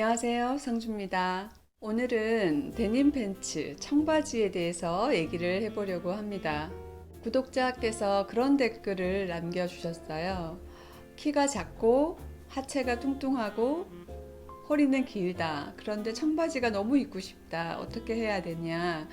안녕하세요. 성주입니다. 오늘은 데님 팬츠, 청바지에 대해서 얘기를 해보려고 합니다. 구독자께서 그런 댓글을 남겨주셨어요. 키가 작고 하체가 뚱뚱하고 허리는 길다. 그런데 청바지가 너무 입고 싶다. 어떻게 해야 되냐.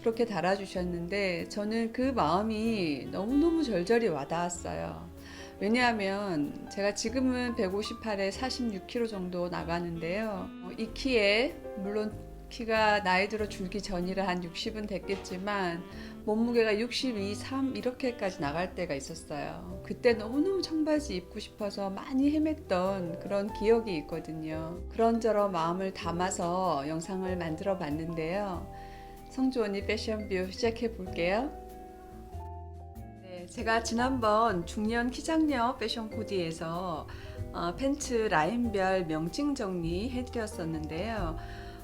그렇게 달아주셨는데 저는 그 마음이 너무너무 절절히 와닿았어요. 왜냐하면 제가 지금은 158에 46kg 정도 나가는데요. 어, 이 키에 물론 키가 나이 들어 줄기 전이라 한 60은 됐겠지만 몸무게가 62, 3 이렇게까지 나갈 때가 있었어요. 그때 너무너무 청바지 입고 싶어서 많이 헤맸던 그런 기억이 있거든요. 그런저런 마음을 담아서 영상을 만들어 봤는데요. 성주 언니 패션뷰 시작해 볼게요. 네, 제가 지난번 중년 키장녀 패션 코디에서 어, 팬츠 라인별 명칭 정리 해드렸었는데요.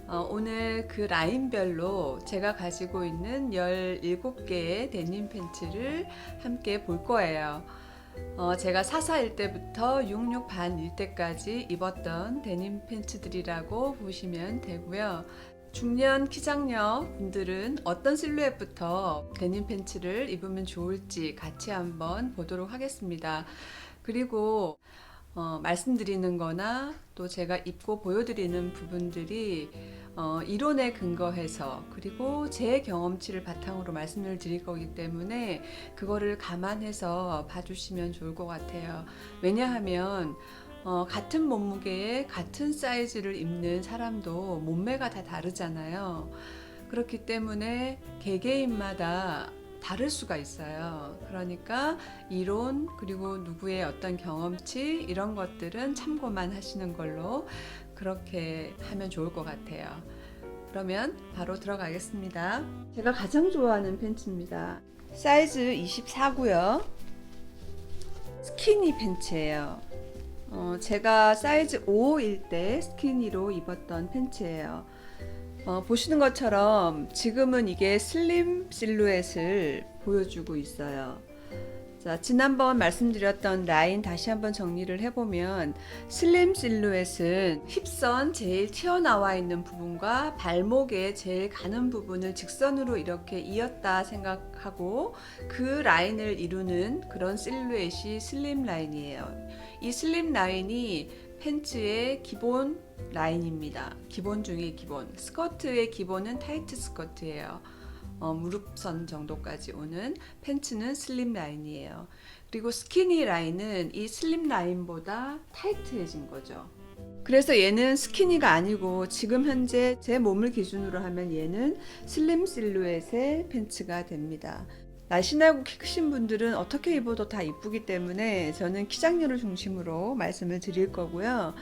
어, 오늘 그 라인별로 제가 가지고 있는 17개의 데님 팬츠를 함께 볼 거예요. 어, 제가 44일 때부터 66 반일 때까지 입었던 데님 팬츠들이라고 보시면 되고요. 중년 키장녀 분들은 어떤 실루엣부터 데님 팬츠를 입으면 좋을지 같이 한번 보도록 하겠습니다. 그리고 어, 말씀드리는 거나 또 제가 입고 보여드리는 부분들이 어, 이론에 근거해서 그리고 제 경험치를 바탕으로 말씀을 드릴 거기 때문에 그거를 감안해서 봐주시면 좋을 것 같아요. 왜냐하면 어, 같은 몸무게에 같은 사이즈를 입는 사람도 몸매가 다 다르잖아요. 그렇기 때문에 개개인마다 다를 수가 있어요. 그러니까 이론 그리고 누구의 어떤 경험치 이런 것들은 참고만 하시는 걸로 그렇게 하면 좋을 것 같아요. 그러면 바로 들어가겠습니다. 제가 가장 좋아하는 팬츠입니다. 사이즈 24고요. 스키니 팬츠예요. 어, 제가 사이즈 5일 때 스키니로 입었던 팬츠예요. 어, 보시는 것처럼 지금은 이게 슬림 실루엣을 보여주고 있어요. 자, 지난번 말씀드렸던 라인 다시 한번 정리를 해보면 슬림 실루엣은 힙선 제일 튀어나와 있는 부분과 발목에 제일 가는 부분을 직선으로 이렇게 이었다 생각하고 그 라인을 이루는 그런 실루엣이 슬림 라인이에요. 이 슬림 라인이 팬츠의 기본 라인입니다. 기본 중의 기본. 스커트의 기본은 타이트 스커트예요. 어, 무릎선 정도까지 오는 팬츠는 슬림 라인이에요. 그리고 스키니 라인은 이 슬림 라인보다 타이트해진 거죠. 그래서 얘는 스키니가 아니고 지금 현재 제 몸을 기준으로 하면 얘는 슬림 실루엣의 팬츠가 됩니다. 날씬하고 키 크신 분들은 어떻게 입어도 다 이쁘기 때문에 저는 키장녀를 중심으로 말씀을 드릴 거고요.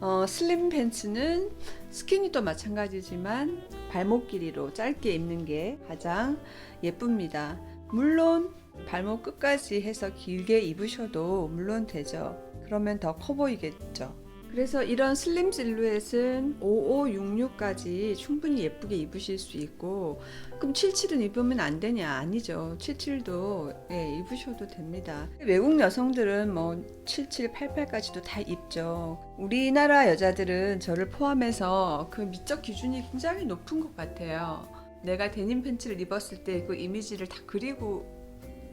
어, 슬림 팬츠는 스키니도 마찬가지지만 발목 길이로 짧게 입는 게 가장 예쁩니다. 물론 발목 끝까지 해서 길게 입으셔도 물론 되죠. 그러면 더 커 보이겠죠. 그래서 이런 슬림 실루엣은 5566까지 충분히 예쁘게 입으실 수 있고 그럼 77은 입으면 안 되냐? 아니죠. 77도 예, 입으셔도 됩니다. 외국 여성들은 뭐 77, 88까지도 다 입죠. 우리나라 여자들은 저를 포함해서 그 미적 기준이 굉장히 높은 것 같아요. 내가 데님 팬츠를 입었을 때 그 이미지를 다 그리고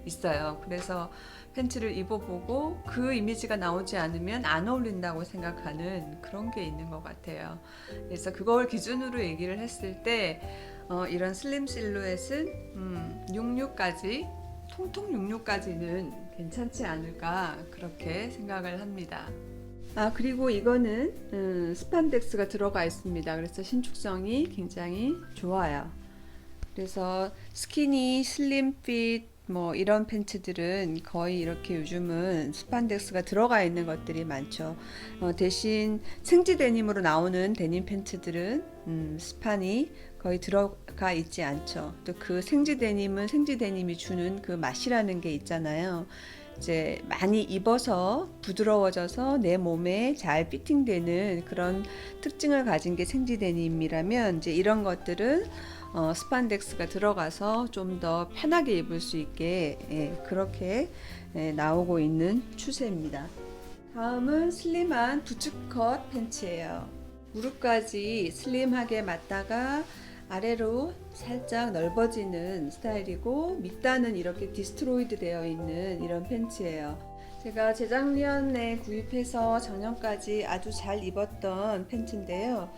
있어요. 그래서 팬츠를 입어보고 그 이미지가 나오지 않으면 안 어울린다고 생각하는 그런 게 있는 것 같아요. 그래서 그걸 기준으로 얘기를 했을 때 어, 이런 슬림 실루엣은 음, 66까지 통통 66까지는 괜찮지 않을까 그렇게 생각을 합니다. 아 그리고 이거는 음, 스판덱스가 들어가 있습니다. 그래서 신축성이 굉장히 좋아요. 그래서 스키니, 슬림 핏, 뭐 이런 팬츠들은 거의 이렇게 요즘은 스판덱스가 들어가 있는 것들이 많죠. 어, 대신 생지 데님으로 나오는 데님 팬츠들은 음, 스판이 거의 들어가 있지 않죠. 또 그 생지 데님은 생지 데님이 주는 그 맛이라는 게 있잖아요. 이제 많이 입어서 부드러워져서 내 몸에 잘 피팅되는 그런 특징을 가진 게 생지 데님이라면 이제 이런 것들은 어, 스판덱스가 들어가서 좀 더 편하게 입을 수 있게 예, 그렇게 예, 나오고 있는 추세입니다. 다음은 슬림한 부츠컷 팬츠예요. 무릎까지 슬림하게 맞다가 아래로 살짝 넓어지는 스타일이고 밑단은 이렇게 디스트로이드 되어 있는 이런 팬츠예요. 제가 재작년에 구입해서 작년까지 아주 잘 입었던 팬츠인데요.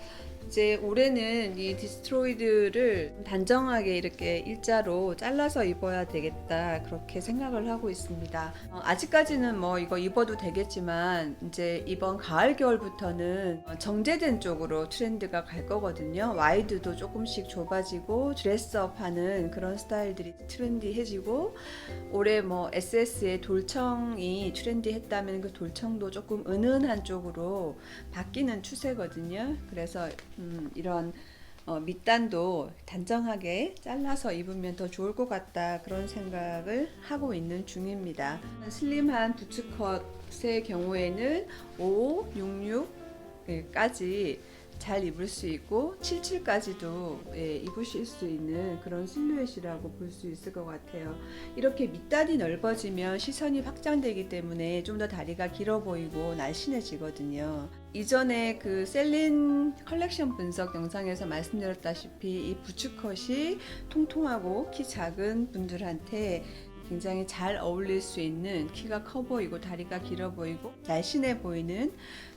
이제 올해는 이 디스트로이드를 단정하게 이렇게 일자로 잘라서 입어야 되겠다 그렇게 생각을 하고 있습니다. 어, 아직까지는 뭐 이거 입어도 되겠지만 이제 이번 가을 겨울부터는 어, 정제된 쪽으로 트렌드가 갈 거거든요. 와이드도 조금씩 좁아지고 드레스업하는 그런 스타일들이 트렌디해지고 올해 뭐 SS의 돌청이 트렌디했다면 그 돌청도 조금 은은한 쪽으로 바뀌는 추세거든요. 그래서 음, 이런 어, 밑단도 단정하게 잘라서 입으면 더 좋을 것 같다 그런 생각을 하고 있는 중입니다. 슬림한 부츠컷의 경우에는 5, 66까지 잘 입을 수 있고 77까지도 예, 입으실 수 있는 그런 실루엣이라고 볼 수 있을 것 같아요. 이렇게 밑단이 넓어지면 시선이 확장되기 때문에 좀 더 다리가 길어 보이고 날씬해지거든요. 이전에 그 셀린 컬렉션 분석 영상에서 말씀드렸다시피 이 부츠컷이 통통하고 키 작은 분들한테 굉장히 잘 어울릴 수 있는 키가 커 보이고 다리가 길어 보이고 날씬해 보이는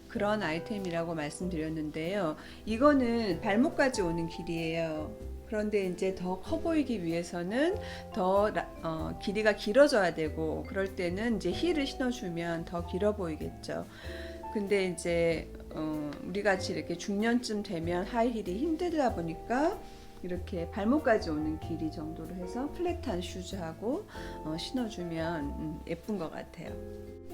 그런 아이템이라고 말씀드렸는데요. 이거는 발목까지 오는 길이에요. 그런데 이제 더 커 보이기 위해서는 더 라- 어, 길이가 길어져야 되고 그럴 때는 이제 힐을 신어주면 더 길어 보이겠죠. 근데 이제 어, 우리 같이 이렇게 중년쯤 되면 하이힐이 힘들다 보니까 이렇게 발목까지 오는 길이 정도로 해서 플랫한 슈즈하고 어, 신어주면 음, 예쁜 것 같아요.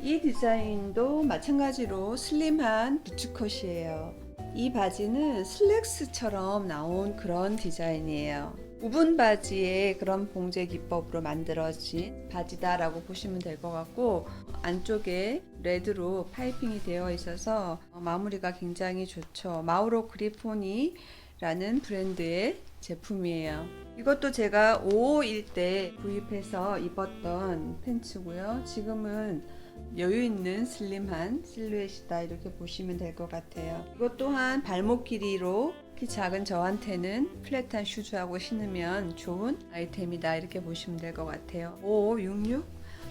이 디자인도 마찬가지로 슬림한 부츠컷이에요. 이 바지는 슬랙스처럼 나온 그런 디자인이에요. 우분 바지의 그런 봉제 기법으로 만들어진 바지다라고 보시면 될 것 같고 안쪽에 레드로 파이핑이 되어 있어서 어, 마무리가 굉장히 좋죠. 마우로 그리포니라는 브랜드의 제품이에요. 이것도 제가 5호일 때 구입해서 입었던 팬츠고요. 지금은 여유 있는 슬림한 실루엣이다 이렇게 보시면 될 것 같아요. 이것 또한 발목 길이로 키 작은 저한테는 플랫한 슈즈하고 신으면 좋은 아이템이다 이렇게 보시면 될 것 같아요. 5, 6, 6,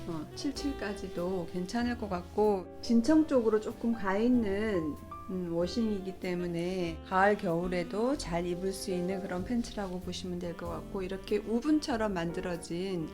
어, 77까지도 괜찮을 것 같고 진청 쪽으로 조금 가 있는 음, 워싱이기 때문에 가을 겨울에도 잘 입을 수 있는 그런 팬츠라고 보시면 될 것 같고 이렇게 우분처럼 만들어진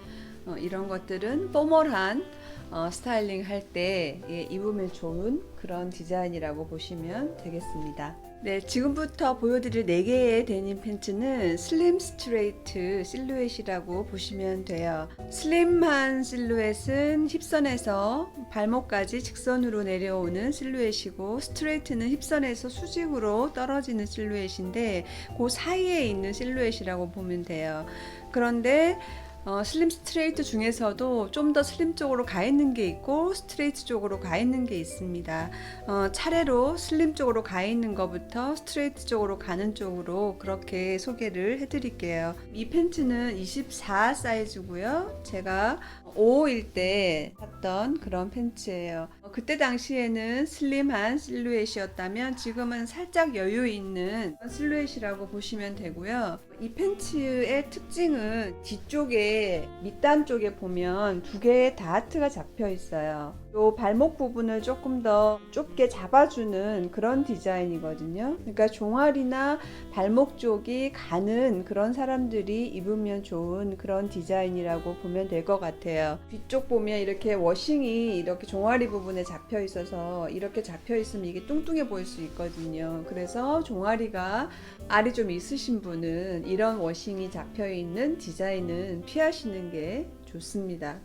어, 이런 것들은 포멀한 어, 스타일링 할때 예, 입으면 좋은 그런 디자인이라고 보시면 되겠습니다. 네, 지금부터 보여드릴 4개의 데님 팬츠는 슬림 스트레이트 실루엣이라고 보시면 돼요. 슬림한 실루엣은 힙선에서 발목까지 직선으로 내려오는 실루엣이고 스트레이트는 힙선에서 수직으로 떨어지는 실루엣인데 그 사이에 있는 실루엣이라고 보면 돼요. 그런데 어, 슬림 스트레이트 중에서도 좀 더 슬림 쪽으로 가 있는 게 있고 스트레이트 쪽으로 가 있는 게 있습니다. 어, 차례로 슬림 쪽으로 가 있는 것부터 스트레이트 쪽으로 가는 쪽으로 그렇게 소개를 해드릴게요. 이 팬츠는 24 사이즈고요. 제가 5호일 때 샀던 그런 팬츠예요. 어, 그때 당시에는 슬림한 실루엣이었다면 지금은 살짝 여유 있는 실루엣이라고 보시면 되고요. 이 팬츠의 특징은 뒤쪽에 밑단 쪽에 보면 두 개의 다트가 잡혀 있어요. 요 발목 부분을 조금 더 좁게 잡아주는 그런 디자인이거든요. 그러니까 종아리나 발목 쪽이 가는 그런 사람들이 입으면 좋은 그런 디자인이라고 보면 될 것 같아요. 뒤쪽 보면 이렇게 워싱이 이렇게 종아리 부분에 잡혀 있어서 이렇게 잡혀 있으면 이게 뚱뚱해 보일 수 있거든요. 그래서 종아리가 알이 좀 있으신 분은 이런 워싱이 잡혀 있는 디자인은 피하시는 게 좋습니다.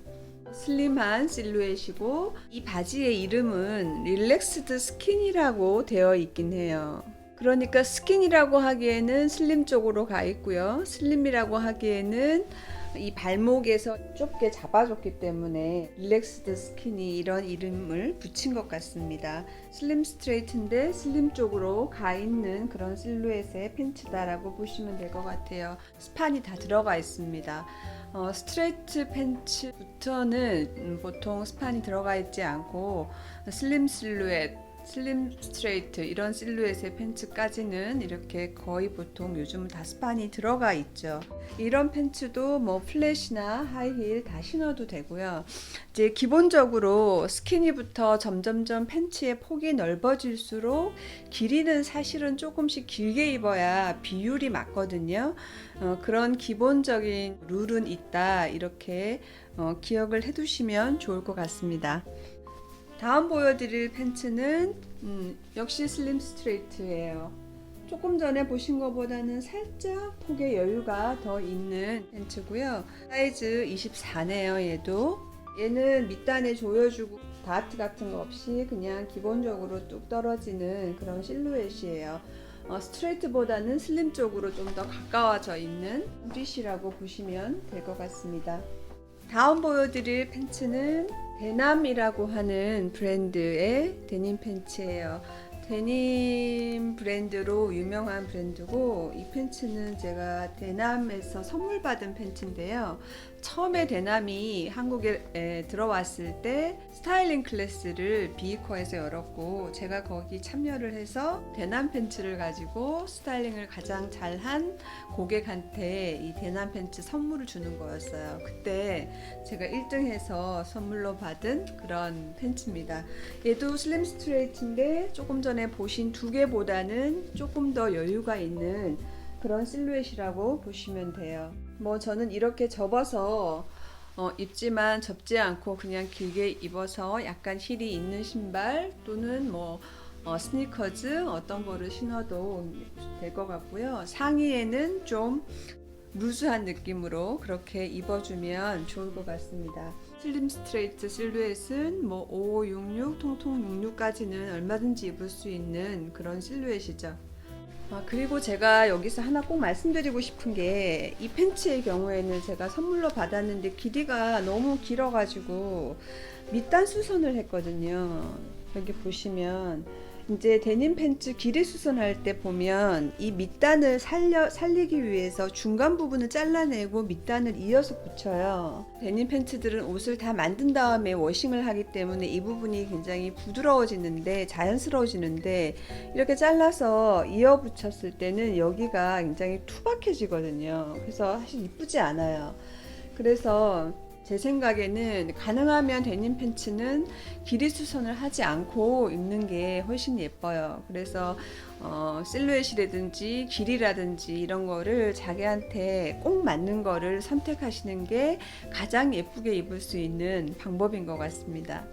슬림한 실루엣이고 이 바지의 이름은 릴렉스드 스킨이라고 되어 있긴 해요. 그러니까 스킨이라고 하기에는 슬림 쪽으로 가 있고요. 슬림이라고 하기에는 이 발목에서 좁게 잡아줬기 때문에 릴렉스드 스킨이 이런 이름을 붙인 것 같습니다. 슬림 스트레이트인데 슬림 쪽으로 가 있는 그런 실루엣의 팬츠다라고 보시면 될 것 같아요. 스판이 다 들어가 있습니다. 어, 스트레이트 팬츠부터는 음, 보통 스판이 들어가 있지 않고 슬림 실루엣 슬림 스트레이트 이런 실루엣의 팬츠까지는 이렇게 거의 보통 요즘은 다 스판이 들어가 있죠. 이런 팬츠도 뭐 플랫이나 하이힐 다 신어도 되고요. 이제 기본적으로 스키니부터 점점점 팬츠의 폭이 넓어질수록 길이는 사실은 조금씩 길게 입어야 비율이 맞거든요. 어, 그런 기본적인 룰은 있다 이렇게 어, 기억을 해두시면 좋을 것 같습니다. 다음 보여드릴 팬츠는 음, 역시 슬림 스트레이트예요. 조금 전에 보신 것보다는 살짝 폭의 여유가 더 있는 팬츠고요. 사이즈 24네요, 얘도. 얘는 밑단에 조여주고 다트 같은 거 없이 그냥 기본적으로 뚝 떨어지는 그런 실루엣이에요. 어, 스트레이트보다는 슬림 쪽으로 좀 더 가까워져 있는 브릿이라고 보시면 될 것 같습니다. 다음 보여드릴 팬츠는 데남이라고 하는 브랜드의 데님 팬츠예요. 데님 브랜드로 유명한 브랜드고 이 팬츠는 제가 데남에서 선물 받은 팬츠인데요. 처음에 데남이 한국에 에, 들어왔을 때 스타일링 클래스를 비이코에서 열었고 제가 거기 참여를 해서 데남 팬츠를 가지고 스타일링을 가장 잘한 고객한테 이 데남 팬츠 선물을 주는 거였어요. 그때 제가 1등해서 선물로 받은 그런 팬츠입니다. 얘도 슬림 스트레이트인데 조금 전에 보신 두 개보다는 조금 더 여유가 있는 그런 실루엣이라고 보시면 돼요. 뭐 저는 이렇게 접어서 어, 입지만 접지 않고 그냥 길게 입어서 약간 힐이 있는 신발 또는 뭐 어, 스니커즈 어떤 거를 신어도 될 것 같고요. 상의에는 좀 루즈한 느낌으로 그렇게 입어주면 좋을 것 같습니다. 슬림 스트레이트 실루엣은 뭐 5, 66, 통통 66까지는 얼마든지 입을 수 있는 그런 실루엣이죠. 아, 그리고 제가 여기서 하나 꼭 말씀드리고 싶은 게 이 팬츠의 경우에는 제가 선물로 받았는데 길이가 너무 길어가지고 밑단 수선을 했거든요. 여기 보시면 이제 데님 팬츠 길이 수선할 때 보면 이 밑단을 살려, 살리기 위해서 중간 부분을 잘라내고 밑단을 이어서 붙여요. 데님 팬츠들은 옷을 다 만든 다음에 워싱을 하기 때문에 이 부분이 굉장히 부드러워지는데 자연스러워지는데 이렇게 잘라서 이어 붙였을 때는 여기가 굉장히 투박해지거든요. 그래서 사실 이쁘지 않아요. 그래서 제 생각에는 가능하면 데님 팬츠는 길이 수선을 하지 않고 입는 게 훨씬 예뻐요. 그래서 어, 실루엣이라든지 길이라든지 이런 거를 자기한테 꼭 맞는 거를 선택하시는 게 가장 예쁘게 입을 수 있는 방법인 것 같습니다.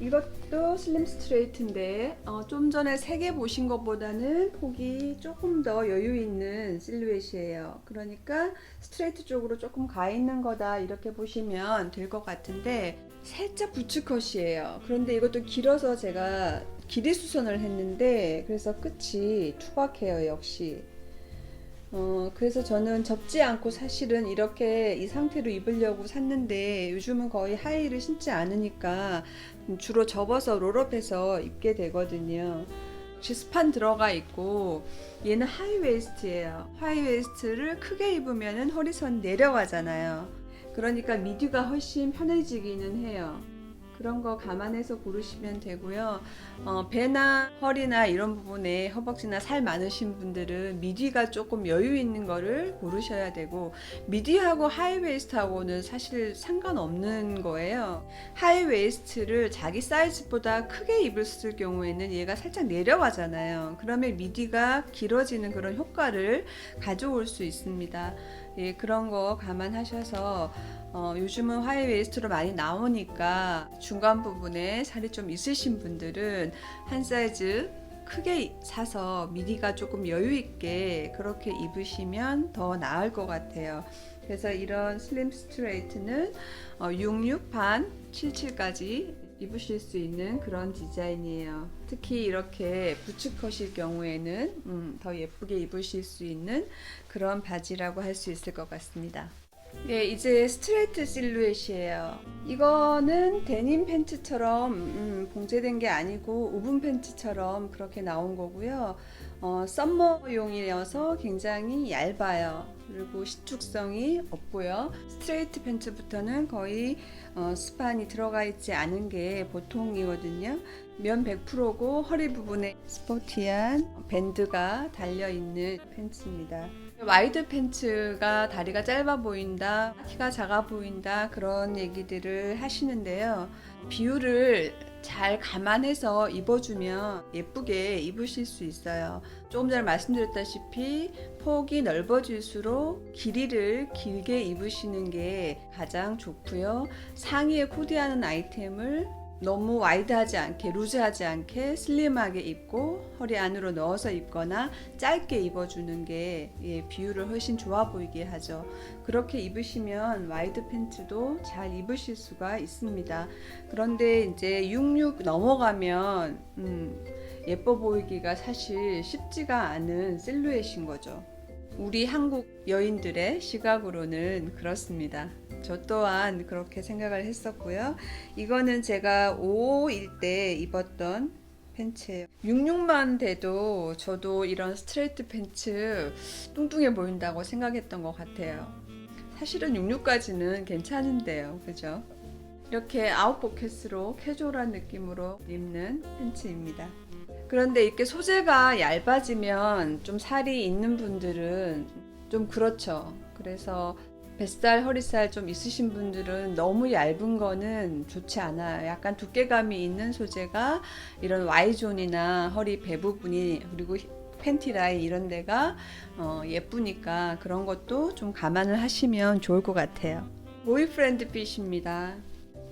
이것도 슬림 스트레이트인데 어, 좀 전에 세 개 보신 것보다는 폭이 조금 더 여유 있는 실루엣이에요. 그러니까 스트레이트 쪽으로 조금 가 있는 거다 이렇게 보시면 될 것 같은데 살짝 부츠컷이에요. 그런데 이것도 길어서 제가 길이 수선을 했는데 그래서 끝이 투박해요 역시. 어, 그래서 저는 접지 않고 사실은 이렇게 이 상태로 입으려고 샀는데 요즘은 거의 하이힐을 신지 않으니까 주로 접어서 롤업해서 입게 되거든요. 역시 스판 들어가 있고 얘는 하이웨이스트예요. 하이웨이스트를 크게 입으면 허리선 내려가잖아요. 그러니까 미디가 훨씬 편해지기는 해요. 그런 거 감안해서 고르시면 되고요. 어, 배나 허리나 이런 부분에 허벅지나 살 많으신 분들은 미디가 조금 여유 있는 거를 고르셔야 되고 미디하고 하이웨이스트하고는 사실 상관없는 거예요. 하이웨이스트를 자기 사이즈보다 크게 입었을 경우에는 얘가 살짝 내려가잖아요. 그러면 미디가 길어지는 그런 효과를 가져올 수 있습니다. 예, 그런 거 감안하셔서 어, 요즘은 하이웨이스트로 많이 나오니까 중간 부분에 살이 좀 있으신 분들은 한 사이즈 크게 사서 미디가 조금 여유 있게 그렇게 입으시면 더 나을 것 같아요. 그래서 이런 슬림 스트레이트는 어, 66 반, 77까지 입으실 수 있는 그런 디자인이에요. 특히 이렇게 부츠컷일 경우에는 음, 더 예쁘게 입으실 수 있는 그런 바지라고 할 수 있을 것 같습니다. 네, 이제 스트레이트 실루엣이에요. 이거는 데님 팬츠처럼 음, 봉제된 게 아니고 우분 팬츠처럼 그렇게 나온 거고요. 어, 썸머용이어서 굉장히 얇아요. 그리고 시축성이 없고요. 스트레이트 팬츠부터는 거의 어, 스판이 들어가 있지 않은 게 보통이거든요. 면 100%고 허리 부분에 스포티한 밴드가 달려 있는 팬츠입니다. 와이드 팬츠가 다리가 짧아 보인다, 키가 작아 보인다 그런 얘기들을 하시는데요. 비율을 잘 감안해서 입어주면 예쁘게 입으실 수 있어요. 조금 전에 말씀드렸다시피 폭이 넓어질수록 길이를 길게 입으시는 게 가장 좋고요. 상의에 코디하는 아이템을 너무 와이드하지 않게 루즈하지 않게 슬림하게 입고 허리 안으로 넣어서 입거나 짧게 입어주는 게 예, 비율을 훨씬 좋아 보이게 하죠. 그렇게 입으시면 와이드 팬츠도 잘 입으실 수가 있습니다. 그런데 이제 66 넘어가면 음, 예뻐 보이기가 사실 쉽지가 않은 실루엣인 거죠. 우리 한국 여인들의 시각으로는 그렇습니다. 저 또한 그렇게 생각을 했었고요. 이거는 제가 5일 때 입었던 팬츠예요. 66만 돼도 저도 이런 스트레이트 팬츠 뚱뚱해 보인다고 생각했던 것 같아요. 사실은 66까지는 괜찮은데요. 그죠? 이렇게 아웃 포켓으로 캐주얼한 느낌으로 입는 팬츠입니다. 그런데 이렇게 소재가 얇아지면 좀 살이 있는 분들은 좀 그렇죠. 그래서 뱃살, 허리살 좀 있으신 분들은 너무 얇은 거는 좋지 않아요. 약간 두께감이 있는 소재가 이런 Y존이나 허리 배 부분이 그리고 팬티 라인 이런 데가 어, 예쁘니까 그런 것도 좀 감안을 하시면 좋을 것 같아요. 보이프렌드 핏입니다.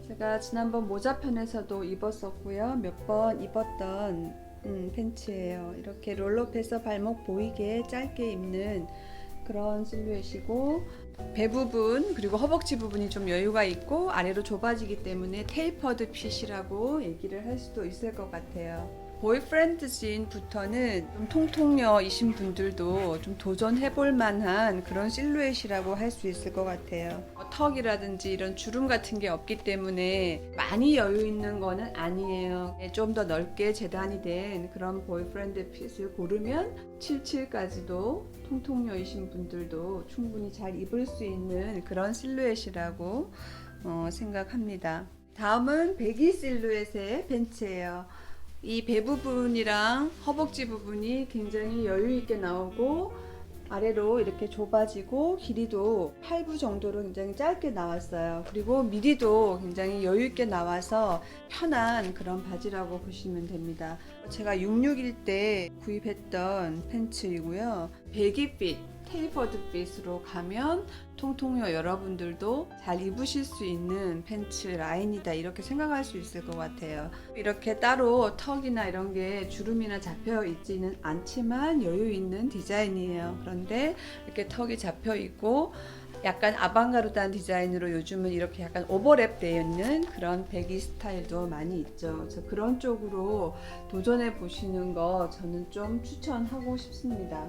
제가 지난번 모자 편에서도 입었었고요. 몇 번 입었던 음, 팬츠예요. 이렇게 롤업해서 발목 보이게 짧게 입는 그런 실루엣이고 배 부분 그리고 허벅지 부분이 좀 여유가 있고 아래로 좁아지기 때문에 테이퍼드 핏이라고 얘기를 할 수도 있을 것 같아요. 보이프렌드 진부터는 좀 통통녀이신 분들도 좀 도전해볼 만한 그런 실루엣이라고 할 수 있을 것 같아요. 뭐 턱이라든지 이런 주름 같은 게 없기 때문에 많이 여유 있는 거는 아니에요. 좀 더 넓게 재단이 된 그런 보이프렌드 핏을 고르면 77까지도 통통녀이신 분들도 충분히 잘 입을 수 있는 그런 실루엣이라고 어, 생각합니다. 다음은 배기 실루엣의 팬츠예요. 이 배 부분이랑 허벅지 부분이 굉장히 여유 있게 나오고 아래로 이렇게 좁아지고 길이도 8부 정도로 굉장히 짧게 나왔어요. 그리고 미디도 굉장히 여유 있게 나와서 편한 그런 바지라고 보시면 됩니다. 제가 66일 때 구입했던 팬츠이고요. 배기핏 테이퍼드 핏으로 가면 통통녀 여러분들도 잘 입으실 수 있는 팬츠 라인이다 이렇게 생각할 수 있을 것 같아요. 이렇게 따로 턱이나 이런 게 주름이나 잡혀 있지는 않지만 여유 있는 디자인이에요. 그런데 이렇게 턱이 잡혀 있고 약간 아방가르다한 디자인으로 요즘은 이렇게 약간 오버랩 되어 있는 그런 배기 스타일도 많이 있죠. 그래서 그런 쪽으로 도전해 보시는 거 저는 좀 추천하고 싶습니다.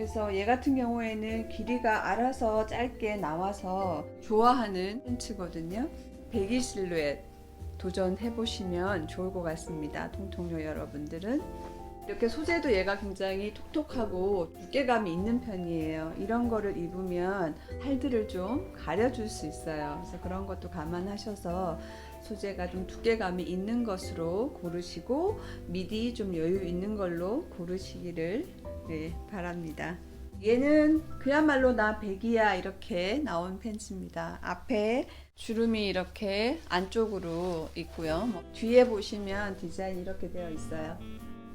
그래서 얘 같은 경우에는 길이가 알아서 짧게 나와서 좋아하는 팬츠거든요. 배기 실루엣 도전해 보시면 좋을 것 같습니다. 통통녀 여러분들은 이렇게 소재도 얘가 굉장히 톡톡하고 두께감이 있는 편이에요. 이런 거를 입으면 팔들을 좀 가려줄 수 있어요. 그래서 그런 것도 감안하셔서 소재가 좀 두께감이 있는 것으로 고르시고 미디 좀 여유 있는 걸로 고르시기를 네, 바랍니다. 얘는 그야말로 나 백이야 이렇게 나온 팬츠입니다. 앞에 주름이 이렇게 안쪽으로 있고요. 뭐 뒤에 보시면 디자인이 이렇게 되어 있어요.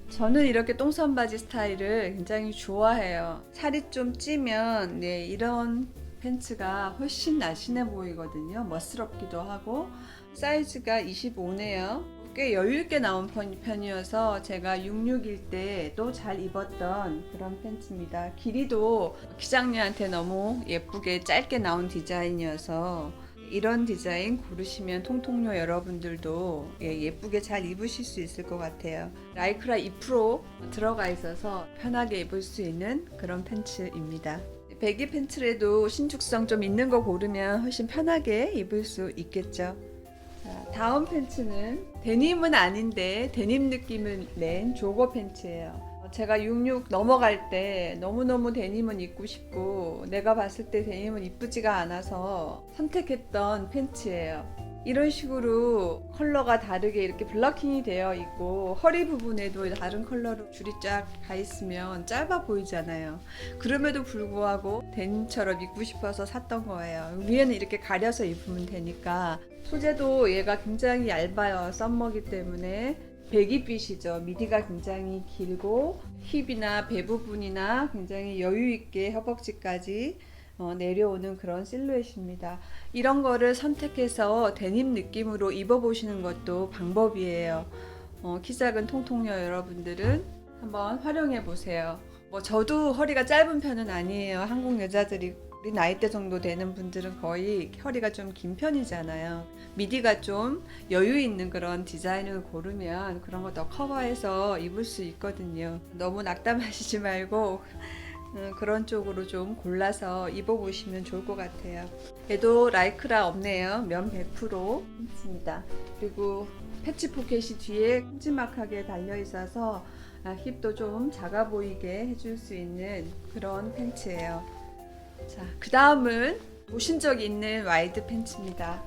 저는 이렇게 똥선 바지 스타일을 굉장히 좋아해요. 살이 좀 찌면 네, 이런 팬츠가 훨씬 날씬해 보이거든요. 멋스럽기도 하고 사이즈가 25네요. 꽤 여유 있게 나온 편- 편이어서 제가 66일 때도 잘 입었던 그런 팬츠입니다. 길이도 기장녀한테 너무 예쁘게 짧게 나온 디자인이어서 이런 디자인 고르시면 통통녀 여러분들도 예, 예쁘게 잘 입으실 수 있을 것 같아요. 라이크라 2% 들어가 있어서 편하게 입을 수 있는 그런 팬츠입니다. 배기 팬츠라도 신축성 좀 있는 거 고르면 훨씬 편하게 입을 수 있겠죠. 자, 다음 팬츠는 데님은 아닌데 데님 느낌을 낸 조거 팬츠예요. 어, 제가 66 넘어갈 때 너무너무 데님은 입고 싶고 내가 봤을 때 데님은 이쁘지가 않아서 선택했던 팬츠예요. 이런 식으로 컬러가 다르게 이렇게 블러킹이 되어 있고 허리 부분에도 다른 컬러로 줄이 쫙 가 있으면 짧아 보이잖아요. 그럼에도 불구하고 데님처럼 입고 싶어서 샀던 거예요. 위에는 이렇게 가려서 입으면 되니까 소재도 얘가 굉장히 얇아요. 썸머기 때문에 배기빛이죠. 미디가 굉장히 길고 힙이나 배 부분이나 굉장히 여유 있게 허벅지까지 어, 내려오는 그런 실루엣입니다. 이런 거를 선택해서 데님 느낌으로 입어보시는 것도 방법이에요. 어, 키 작은 통통녀 여러분들은 한번 활용해 보세요. 뭐 저도 허리가 짧은 편은 아니에요. 한국 여자들이 우리 나이대 정도 되는 분들은 거의 허리가 좀 긴 편이잖아요. 미디가 좀 여유 있는 그런 디자인을 고르면 그런 거 더 커버해서 입을 수 있거든요. 너무 낙담하시지 말고 음, 그런 쪽으로 좀 골라서 입어보시면 좋을 것 같아요. 얘도 라이크라 없네요. 면 100% 있습니다. 그리고 패치 포켓이 뒤에 큼지막하게 달려 있어서 아, 힙도 좀 작아 보이게 해줄 수 있는 그런 팬츠예요. 자, 그 다음은 보신 적 있는 와이드 팬츠입니다.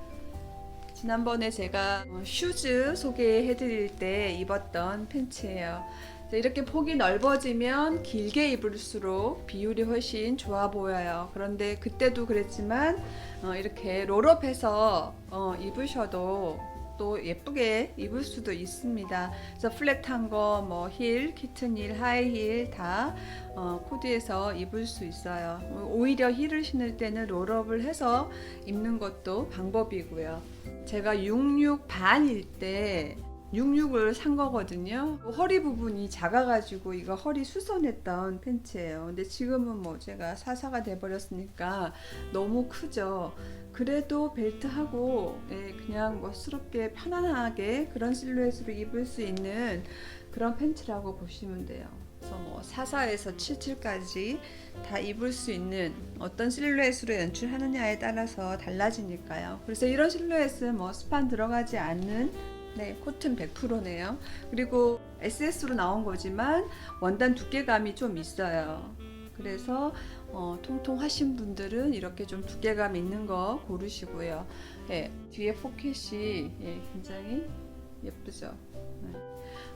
지난번에 제가 어, 슈즈 소개해 드릴 때 입었던 팬츠예요. 자, 이렇게 폭이 넓어지면 길게 입을수록 비율이 훨씬 좋아 보여요. 그런데 그때도 그랬지만 어, 이렇게 롤업해서 어, 입으셔도 또 예쁘게 입을 수도 있습니다. 그래서 플랫한 거, 뭐 힐, 키튼힐, 하이힐 다 어, 코디해서 입을 수 있어요. 오히려 힐을 신을 때는 롤업을 해서 입는 것도 방법이고요. 제가 66 반일 때 66을 산 거거든요. 허리 부분이 작아가지고 이거 허리 수선했던 팬츠예요. 근데 지금은 뭐 제가 사사가 돼버렸으니까 너무 크죠. 그래도 벨트하고 예, 그냥 멋스럽게 편안하게 그런 실루엣으로 입을 수 있는 그런 팬츠라고 보시면 돼요. 그래서 뭐 44에서 77까지 다 입을 수 있는 어떤 실루엣으로 연출하느냐에 따라서 달라지니까요. 그래서 이런 실루엣은 뭐 스판 들어가지 않는 네, 코튼 100%네요. 그리고 SS로 나온 거지만 원단 두께감이 좀 있어요. 그래서 어, 통통하신 분들은 이렇게 좀 두께감 있는 거 고르시고요. 예, 뒤에 포켓이 예, 굉장히 예쁘죠. 네.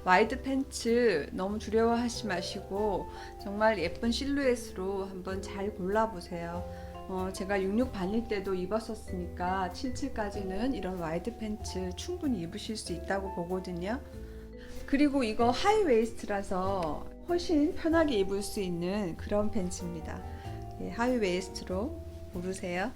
와이드 팬츠 너무 두려워하지 마시고 정말 예쁜 실루엣으로 한번 잘 골라보세요. 어, 제가 66 반일 때도 입었었으니까 77까지는 이런 와이드 팬츠 충분히 입으실 수 있다고 보거든요. 그리고 이거 하이 웨이스트라서 훨씬 편하게 입을 수 있는 그런 팬츠입니다. 예, 하이 웨이스트로 고르세요.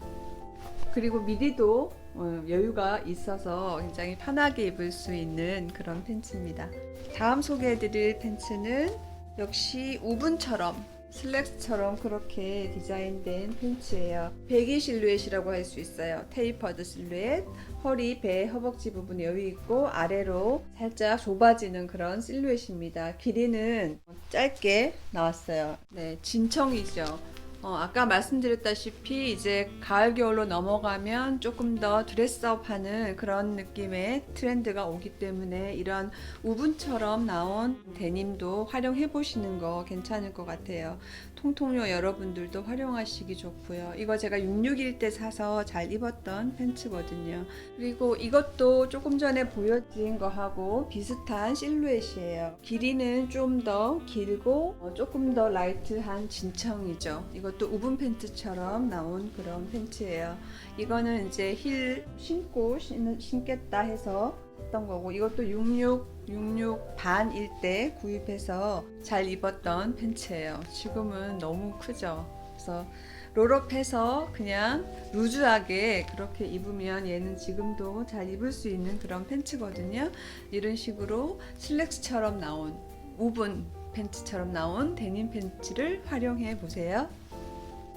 그리고 미디도 어, 여유가 있어서 굉장히 편하게 입을 수 있는 그런 팬츠입니다. 다음 소개해드릴 팬츠는 역시 우분처럼 슬랙스처럼 그렇게 디자인된 팬츠예요. 배기 실루엣이라고 할 수 있어요. 테이퍼드 실루엣, 허리, 배, 허벅지 부분 여유 있고 아래로 살짝 좁아지는 그런 실루엣입니다. 길이는 짧게 나왔어요. 네, 진청이죠. 어, 아까 말씀드렸다시피 이제 가을 겨울로 넘어가면 조금 더 드레스업하는 그런 느낌의 트렌드가 오기 때문에 이런 우분처럼 나온 데님도 활용해 보시는 거 괜찮을 것 같아요. 통통료 여러분들도 활용하시기 좋고요. 이거 제가 66일 때 사서 잘 입었던 팬츠거든요. 그리고 이것도 조금 전에 보여드린 거하고 비슷한 실루엣이에요. 길이는 좀 더 길고 어, 조금 더 라이트한 진청이죠. 이것 도 우분 팬츠처럼 나온 그런 팬츠예요. 이거는 이제 힐 신고 신, 신겠다 해서 했던 거고 이것도 66, 66 반일 때 구입해서 잘 입었던 팬츠예요. 지금은 너무 크죠. 그래서 롤업해서 그냥 루즈하게 그렇게 입으면 얘는 지금도 잘 입을 수 있는 그런 팬츠거든요. 이런 식으로 슬랙스처럼 나온 우분 팬츠처럼 나온 데님 팬츠를 활용해 보세요.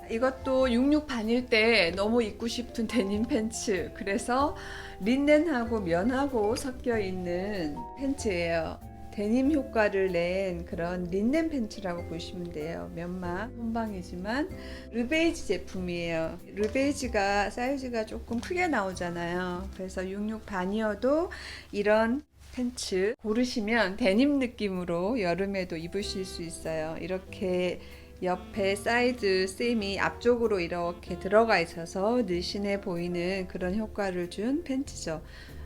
이것도 66 반일 때 너무 입고 싶은 데님 팬츠. 그래서 린넨하고 면하고 섞여 있는 팬츠예요. 데님 효과를 낸 그런 린넨 팬츠라고 보시면 돼요. 면막 혼방이지만 르베이지 제품이에요. 르베이지가 사이즈가 조금 크게 나오잖아요. 그래서 66 반이어도 이런 팬츠 고르시면 데님 느낌으로 여름에도 입으실 수 있어요. 이렇게 옆에 사이드 셈이 앞쪽으로 이렇게 들어가 있어서 늘씬해 보이는 그런 효과를 준 팬츠죠.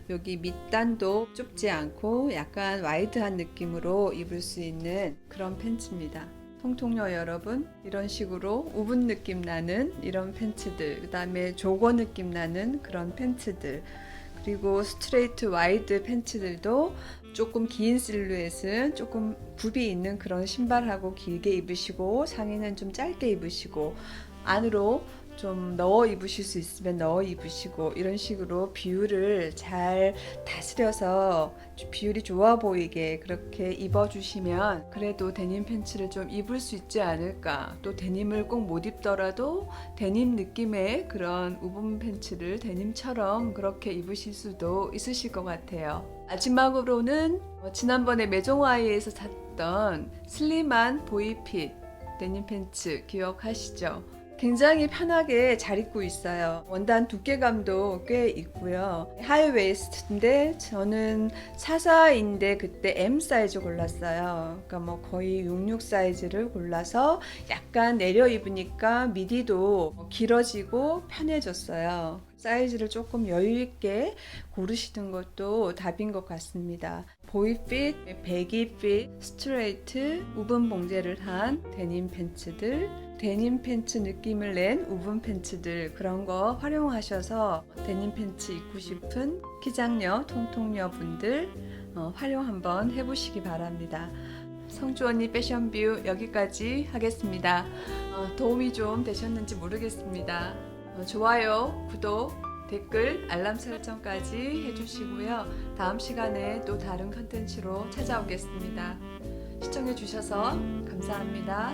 여기 밑단도 좁지 않고 약간 와이드한 느낌으로 입을 수 있는 그런 팬츠입니다. 통통녀 여러분 이런 식으로 우분 느낌 나는 이런 팬츠들 그 다음에 조거 느낌 나는 그런 팬츠들 그리고 스트레이트 와이드 팬츠들도 조금 긴 실루엣은 조금 굽이 있는 그런 신발하고 길게 입으시고 상의는 좀 짧게 입으시고 안으로 좀 넣어 입으실 수 있으면 넣어 입으시고 이런 식으로 비율을 잘 다스려서 비율이 좋아 보이게 그렇게 입어주시면 그래도 데님 팬츠를 좀 입을 수 있지 않을까 또 데님을 꼭 못 입더라도 데님 느낌의 그런 우분 팬츠를 데님처럼 그렇게 입으실 수도 있으실 것 같아요 마지막으로는 어, 지난번에 메종와이에서 샀던 슬림한 보이핏 데님 팬츠 기억하시죠? 굉장히 편하게 잘 입고 있어요. 원단 두께감도 꽤 있고요. 하이웨이스트인데 저는 44인데 그때 M 사이즈 골랐어요. 그러니까 뭐 거의 66 사이즈를 골라서 약간 내려 입으니까 미디도 길어지고 편해졌어요. 사이즈를 조금 여유 있게 고르시는 것도 답인 것 같습니다. 보이핏, 배기핏, 스트레이트, 우분 봉제를 한 데님 팬츠들, 데님 팬츠 느낌을 낸 우분 팬츠들 그런 거 활용하셔서 데님 팬츠 입고 싶은 키장녀, 통통녀 분들 어, 활용 한번 해보시기 바랍니다. 성주 언니 패션뷰 여기까지 하겠습니다. 어, 도움이 좀 되셨는지 모르겠습니다. 어, 좋아요, 구독, 댓글, 알람 설정까지 해주시고요. 다음 시간에 또 다른 컨텐츠로 찾아오겠습니다. 시청해주셔서 감사합니다.